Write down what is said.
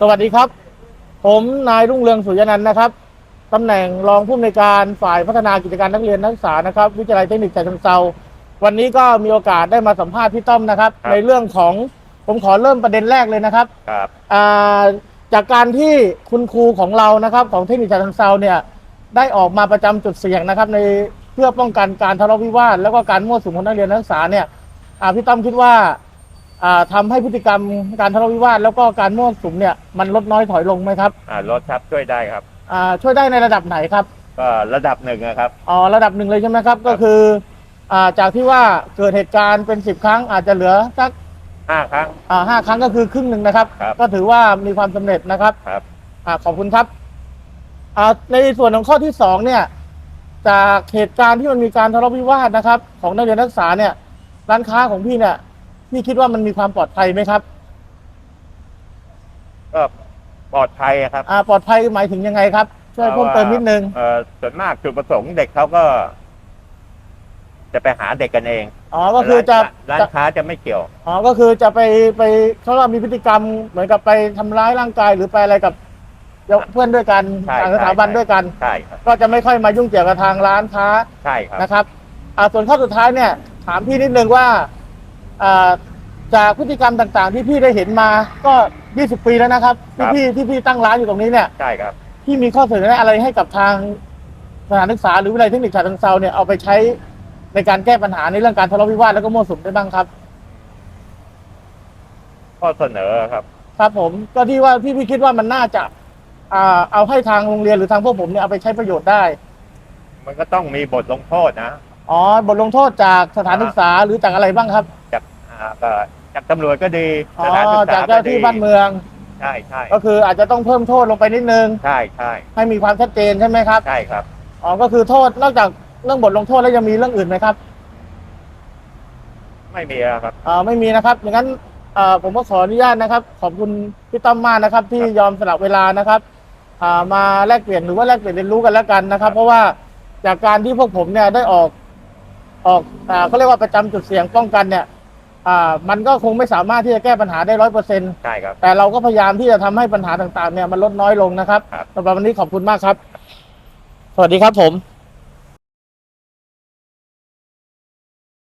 สวัสดีครับ ผมนายรุ่งเรืองสุริยนันท์นะครับตำแหน่งรองผู้อำนวยการฝ่ายพัฒนากิจการนักเรียนนักศึกษานะครับวิทยาลัยเทคนิคฉะเชิงเซาวันนี้ก็มีโอกาสได้มาสัมภาษณ์พี่ต้อมนะครับ ครับ ในเรื่องของผมขอเริ่มประเด็นแรกเลยนะครับครับ อ่าจากการที่คุณครูของเรานะครับ ของเทคนิคฉะเชิงเซาเนี่ยได้ออกมาประจำจุดเสี่ยงนะครับ ในเพื่อป้องกันการทะเลาะวิวาทแล้วก็การมั่วสุมของนักเรียนนักศึกษาเนี่ยอ่าพี่ต้อมคิดว่า อ่าทำให้พฤติกรรมการทะเลาะวิวาทแล้วก็การมั่วสุมเนี่ยมันลดน้อยถอยลงไหมครับอ่ารถครับช่วยได้ครับอ่าช่วยได้ในระดับไหนครับก็ระดับหนึ่งนะครับอ๋อระดับหนึ่งเลยใช่ไหมครับ ก็คืออ่าจากที่ว่าเกิดเหตุการณ์เป็นสิบครั้งอาจจะเหลือสักห้าครั้งอ่าห้าครั้งก็คือครึ่งหนึ่งนะครับครับก็ถือว่ามีความสำเร็จนะครับครับอ่าขอบคุณครับอ่าในส่วนของข้อที่สองเนี่ย จากเหตุการณ์ที่มันมีการทะเลาะวิวาทนะครับ ของนักเรียนนักศึกษาเนี่ยร้านค้าของพี่เนี่ย พี่คิดว่ามันมีความปลอดภัยไหมครับ ก็ปลอดภัยครับอ่าปลอดภัยหมายถึงยังไงครับ ช่วยเพิ่มเติมนิดนึง เอ่อส่วนมากจุดประสงค์เด็กเขาก็ จะไปหาเด็กกันเองอ๋อก็คือจะร้านจะค้าจะไม่เกี่ยว อ๋อก็คือจะไปไปเขาว่ามีพฤติกรรมเหมือนกับไปทำร้ายร่างกายหรือไปอะไรกับเพื่อนด้วยกันใช่ต่างสถาบันใช่ ด้วยกัน ใช่ครับก็จะไม่ค่อยมายุ่งเกี่ยวกับทางร้านค้าใช่ครับ นะครับอ่าส่วนข้อสุดท้ายเนี่ย ถามพี่นิดนึงว่าอ่า จากพฤติกรรมต่างๆ ที่พี่ได้เห็นมาก็ 20 ปีแล้วนะครับที่พี่ที่พี่ตั้งร้านอยู่ตรงนี้เนี่ยใช่ครับ พี่มีข้อเสนอแนะอะไรให้กับทางสถานศึกษาหรือวิทยาลัยเทคนิคฉะเชิงเซาเนี่ยเอาไปใช้ในการแก้ปัญหาในเรื่องการทะเลาะวิวาทแล้วก็มั่วสุมได้บ้างครับ ข้อเสนอครับ ครับผมก็ที่ว่าที่พี่คิดว่ามันน่าจะอ่าเอาให้ทางโรงเรียนหรือทางพวกผมเนี่ยเอาไปใช้ประโยชน์ได้ มันก็ต้องมีบทลงโทษนะ อ๋อบทลงโทษจากสถานศึกษาหรือจากอะไรบ้างครับ จากอ่าก็จากตำรวจก็ดีอ๋อสถานศึกจาษากเจ้าที่บ้านเมือง ใช่ใช่ก็คืออาจจะต้องเพิ่มโทษลงไปนิดนึง ใช่ใช่ให้มีความชัดเจนใช่ไหมครับ ใช่ครับ อ๋อ ก็คือโทษนอกจากเรื่องบทลงโทษแล้วยังมีเรื่องอื่นไหมครับไม่มีแล้วครับ อ่าไม่มีนะครับอย่างนั้นอ่าผมก็ขออนุญาตนะครับ ขอบคุณพี่ต้อมมากนะครับ ที่ครับยอมสละเวลานะครับอ่ามาแลกเปลี่ยนหรือว่าแลกเปลี่ยนเรียนรู้กันแล้วกันนะครับ เพราะว่าจากการที่พวกผมเนี่ยได้ออก ออกอ่าเขาเรียกว่าประจำจุดเสี่ยงป้องกันเนี่ย อ่ามันก็คงไม่สามารถที่จะแก้ปัญหาได้ร้อยเปอร์เซ็นต์ใช่ครับ แต่เราก็พยายามที่จะทำให้ปัญหาต่างๆเนี่ยมันลดน้อยลงนะครับครับ สำหรับวันนี้ขอบคุณมากครับ สวัสดีครับผม